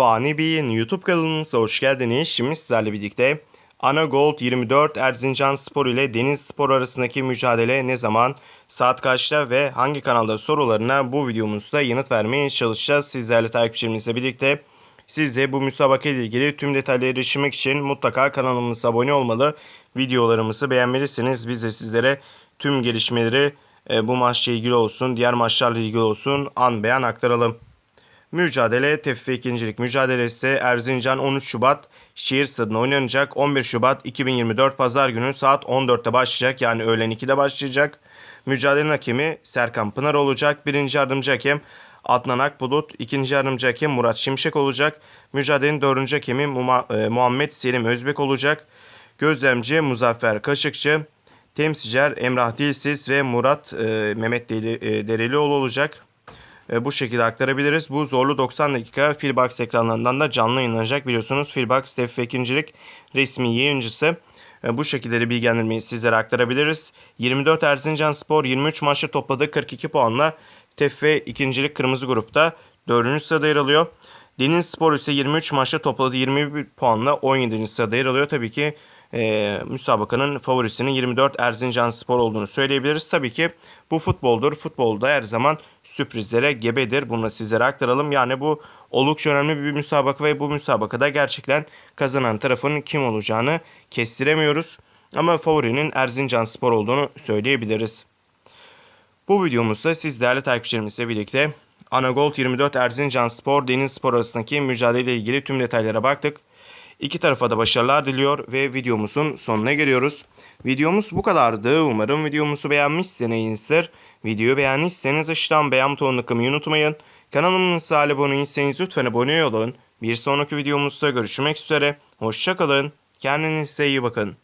Fani Bey'in YouTube kanalımıza hoş geldiniz. Şimdi sizlerle birlikte Ana Gold 24 Erzincan Spor ile Deniz Spor arasındaki mücadele ne zaman, saat kaçta ve hangi kanalda sorularına bu videomuzda yanıt vermeye çalışacağız. Sizlerle takipçilerimizle birlikte siz de bu müsabaka ile ilgili tüm detaylara erişmek için mutlaka kanalımıza abone olmalı. Videolarımızı beğenmelisiniz. Biz de sizlere tüm gelişmeleri e, bu maçla ilgili olsun, diğer maçlarla ilgili olsun an beyan aktaralım. Mücadele TFF ikincilik mücadelesi Erzincan 13 Şubat Şehir Stadı'nda oynanacak. 11 Şubat 2024 Pazar günü saat 14'te başlayacak. Yani öğlen 2'de başlayacak. Mücadelenin hakemi Serkan Pınar olacak. Birinci yardımcı hakem Adnan Akbulut. ikinci yardımcı hakem Murat Şimşek olacak. Mücadelenin dördüncü hakemi e, Muhammed Selim Özbek olacak. Gözlemci Muzaffer Kaşıkçı. Temsilciler Emrah Dilsiz ve Murat e, Mehmet e, Derelioğlu olacak. E, bu şekilde aktarabiliriz. Bu zorlu 90 dakika Filbox ekranlarından da canlı yayınlanacak biliyorsunuz. Filbox TFF ikincilik resmi yayıncısı. E, bu şekilde de bilgilendirmeyi sizlere aktarabiliriz. 24 Erzincan Spor 23 maçta topladığı 42 puanla TFF ikincilik kırmızı grupta 4. sırada yer alıyor. Deniz Spor ise 23 maçta topladığı 21 puanla 17. sırada yer alıyor. Tabii ki e, müsabakanın favorisinin 24 Erzincan Spor olduğunu söyleyebiliriz. Tabii ki bu futboldur. Futbolda her zaman sürprizlere gebedir. Bunu sizlere aktaralım. Yani bu oldukça önemli bir müsabaka ve bu müsabakada gerçekten kazanan tarafın kim olacağını kestiremiyoruz. Ama favorinin Erzincan Spor olduğunu söyleyebiliriz. Bu videomuzda siz değerli takipçilerimizle birlikte Anagold 24 Erzincan Spor Deniz Spor arasındaki mücadeleyle ilgili tüm detaylara baktık. İki tarafa da başarılar diliyor ve videomuzun sonuna geliyoruz. Videomuz bu kadardı. Umarım videomuzu beğenmişsinizdir. Videoyu beğendiyseniz aşağıdan beğen butonuna tıklamayı unutmayın. Kanalımıza abone değilseniz lütfen abone olun. Bir sonraki videomuzda görüşmek üzere. Hoşçakalın. Kendinize iyi bakın.